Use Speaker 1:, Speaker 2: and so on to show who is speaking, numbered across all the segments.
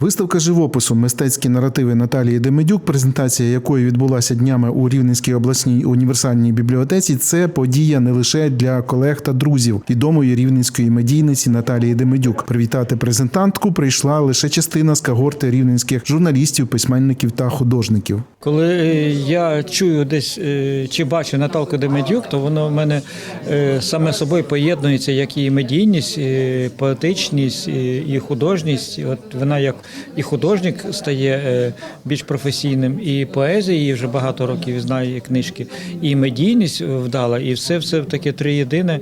Speaker 1: Виставка живопису Мистецькі наративи Наталії Демидюк, презентація якої відбулася днями у Рівненській обласній універсальній бібліотеці. Це подія не лише для колег та друзів відомої рівненської медійниці Наталії Демидюк. Привітати презентантку прийшла лише частина з когорти рівненських журналістів, письменників та художників.
Speaker 2: Коли я чую десь е, чи бачу Наталку Демедюк, то воно в мене е, саме собою поєднується як і медійність, поетичність, і художність. От вона як і художник стає е, більш професійним, і поезія її вже багато років знає книжки, і медійність вдала, і все все таке три єдине.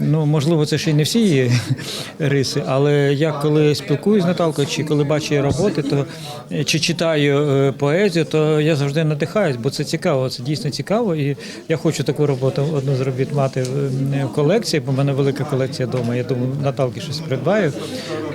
Speaker 2: Ну можливо, це ще й не всі її риси, але я коли спілкуюсь з Наталкою, чи коли бачу її роботи, то е, чи читаю е, поезію, то я завжди надихаюсь, бо це цікаво. Це дійсно цікаво. І я хочу таку роботу одну з робіт мати в в колекції, бо в мене велика колекція вдома. Я думаю, Наталки щось придбаю.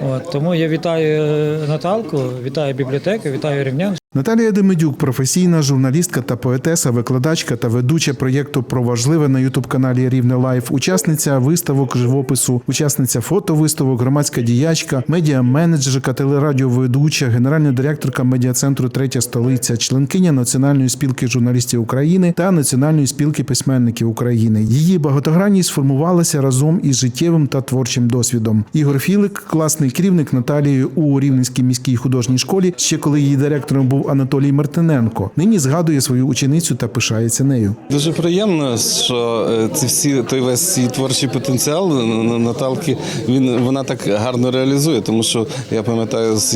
Speaker 2: От тому я вітаю е, Наталку, вітаю бібліотеку, вітаю рівнян.
Speaker 1: Наталія Демидюк, професійна журналістка та поетеса, викладачка та ведуча проєкту про важливе на ютуб-каналі Рівне Лайф, учасниця виставок живопису, учасниця фотовиставок, громадська діячка, медіа-менеджерка, телерадіоведуча, генеральна директорка медіа-центру Третя столиця, членкиня Національної спілки журналістів України та Національної спілки письменників України. Її багатогранність сформувалася разом із життєвим та творчим досвідом. Ігор Філик, класний керівник Наталії у Рівненській міській художній школі, ще коли її директором був Анатолій Мартиненко. Нині згадує свою ученицю та пишається нею.
Speaker 3: Дуже приємно, що е, ці всі той весь свій творчий потенціал Наталки він вона так гарно реалізує, тому що я пам'ятаю з,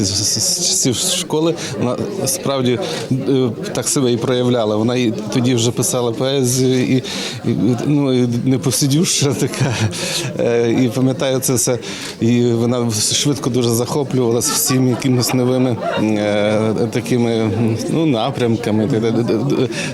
Speaker 3: часів школи вона справді е, так себе і проявляла. Вона і тоді вже писала поезію, і, і ну і непосидюща така. Е, І пам'ятаю це все. І вона швидко дуже захоплювалася всіми якимись новими такими ну, напрямками.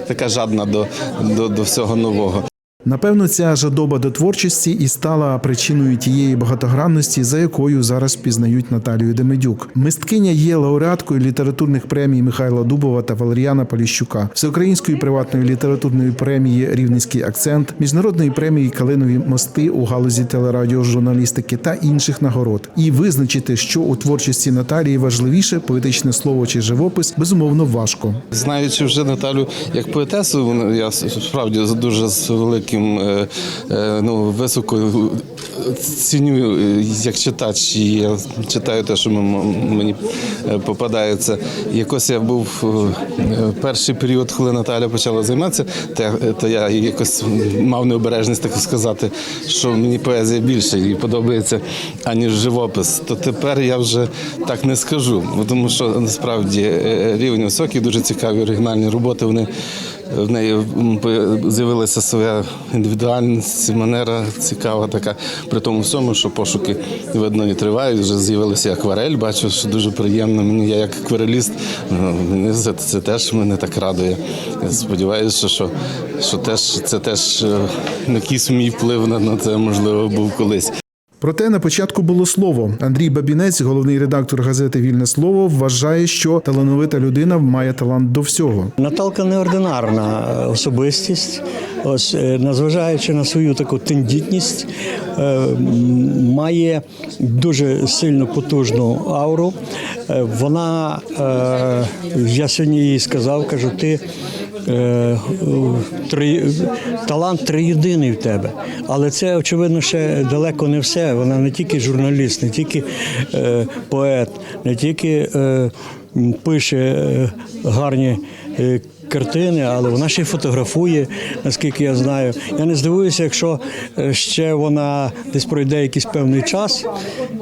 Speaker 3: Така жадна до, до, до всього нового.
Speaker 1: Напевно, ця жадоба до творчості і стала причиною тієї багатогранності, за якою зараз пізнають Наталію Демидюк. Мисткиня є лауреаткою літературних премій Михайла Дубова та Валеріана Поліщука, всеукраїнської приватної літературної премії Рівненський акцент, міжнародної премії Калинові мости у галузі телерадіожурналістики та інших нагород. І визначити, що у творчості Наталії важливіше поетичне слово чи живопис, безумовно важко.
Speaker 3: Знаючи вже Наталю як поетесу, я справді дуже з великим е, е, ну, високо ціню е, як читач. І я читаю те, що мені попадається. Якось я був перший період, коли Наталя почала займатися, то я, якось мав необережність так сказати, що мені поезія більше і подобається, аніж живопис. То тепер я вже так не скажу, тому що насправді рівень високий, дуже цікаві оригінальні роботи. Вони в неї з'явилася своя індивідуальність, манера цікава така. При тому всьому, що пошуки видно і тривають. Вже з'явилася акварель. Бачу, що дуже приємно. Мені я як аквареліст, ну, мені це, це теж мене так радує. Я сподіваюся, що, що теж це теж е, якийсь мій вплив на, на це можливо був колись.
Speaker 1: Проте на початку було слово. Андрій Бабінець, головний редактор газети Вільне слово, вважає, що талановита людина має талант до всього.
Speaker 4: Наталка неординарна особистість. Ось, е, незважаючи на свою таку тендітність, е, має дуже сильно потужну ауру. Е, Вона, е, я сьогодні їй сказав, кажу, ти е, е, три, талант триєдиний в тебе. Але це, очевидно, ще далеко не все. Вона не тільки журналіст, не тільки е, поет, не тільки е, пише е, гарні. е, Картини, але вона ще й фотографує, наскільки я знаю. Я не здивуюся, якщо е, ще вона десь пройде якийсь певний час,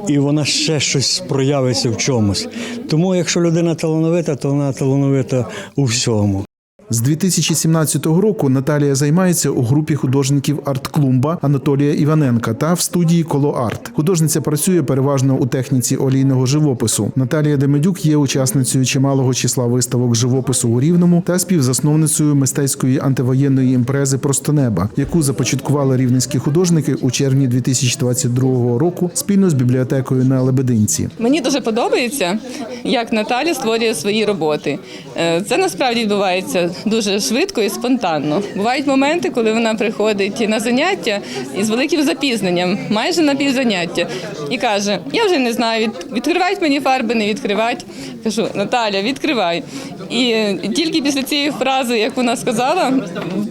Speaker 4: і вона ще щось проявиться в чомусь. Тому, якщо людина талановита, то вона талановита у всьому.
Speaker 1: З 2017 року Наталія займається у групі художників арт-клумба Анатолія Іваненка та в студії Коло Арт. Художниця працює переважно у техніці олійного живопису. Наталія Демедюк є учасницею чималого числа виставок живопису у Рівному та співзасновницею мистецької антивоєнної імпрези Просто неба, яку започаткували рівненські художники у червні 2022 року спільно з бібліотекою на Лебединці.
Speaker 5: Мені дуже подобається, як Наталя створює свої роботи. Е, Це насправді відбувається дуже швидко і спонтанно. Бувають моменти, коли вона приходить на заняття із великим запізненням, майже на півзаняття, і каже: Я вже не знаю, відкривають мені фарби, не відкривають. Кажу, Наталя, відкривай. І тільки після цієї фрази, як вона сказала,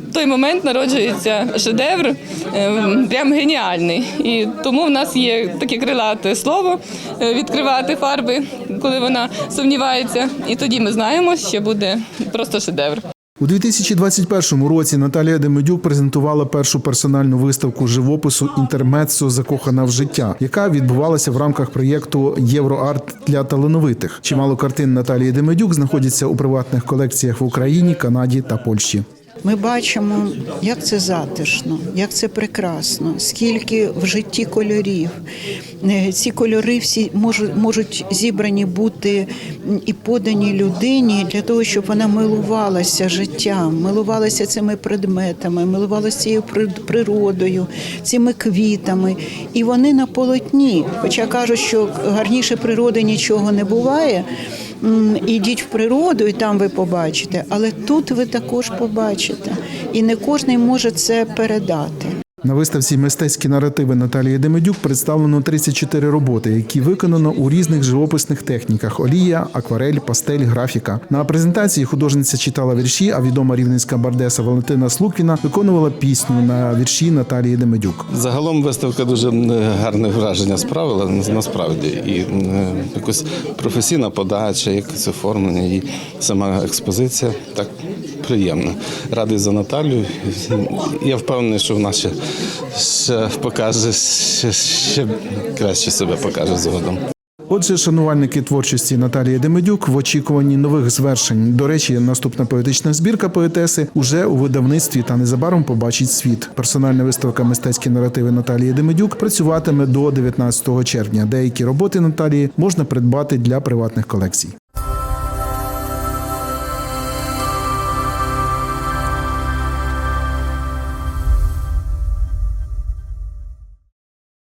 Speaker 5: в той момент народжується шедевр, е, прям геніальний. І тому в нас є таке крилате слово е, відкривати фарби, коли вона сумнівається. І тоді ми знаємо, що буде просто шедевр.
Speaker 1: У 2021 році Наталія Демидюк презентувала першу персональну виставку живопису Інтермецо закохана в життя, яка відбувалася в рамках проєкту Євроарт для талановитих. Чимало картин Наталії Демидюк знаходяться у приватних колекціях в Україні, Канаді та Польщі.
Speaker 6: Ми бачимо, як це затишно, як це прекрасно, скільки в житті кольорів. Е, Ці кольори всі можуть, можуть зібрані бути і подані людині для того, щоб вона милувалася життям, милувалася цими предметами, милувалася цією природою, цими квітами. І вони на полотні. Хоча кажуть, що гарніше природи нічого не буває. Ідіть в природу, і там ви побачите. Але тут ви також побачите. І не кожен може це передати.
Speaker 1: На виставці мистецькі наративи Наталії Демидюк представлено 34 роботи, які виконано у різних живописних техніках: олія, акварель, пастель, графіка. На презентації художниця читала вірші, а відома рівненська бардеса Валентина Слуквіна виконувала пісню на вірші Наталії Демидюк.
Speaker 3: Загалом виставка дуже гарне враження справила насправді. І якось професійна подача, якесь оформлення і сама експозиція так приємно. Радий за Наталю. Я впевнений, що вона ще, ще покаже, ще, ще краще себе покаже згодом.
Speaker 1: Отже, шанувальники творчості Наталії Демидюк в очікуванні нових звершень. До речі, наступна поетична збірка поетеси уже у видавництві та незабаром побачить світ. Персональна виставка мистецькі наративи Наталії Демидюк працюватиме до 19 червня. Деякі роботи Наталії можна придбати для приватних колекцій.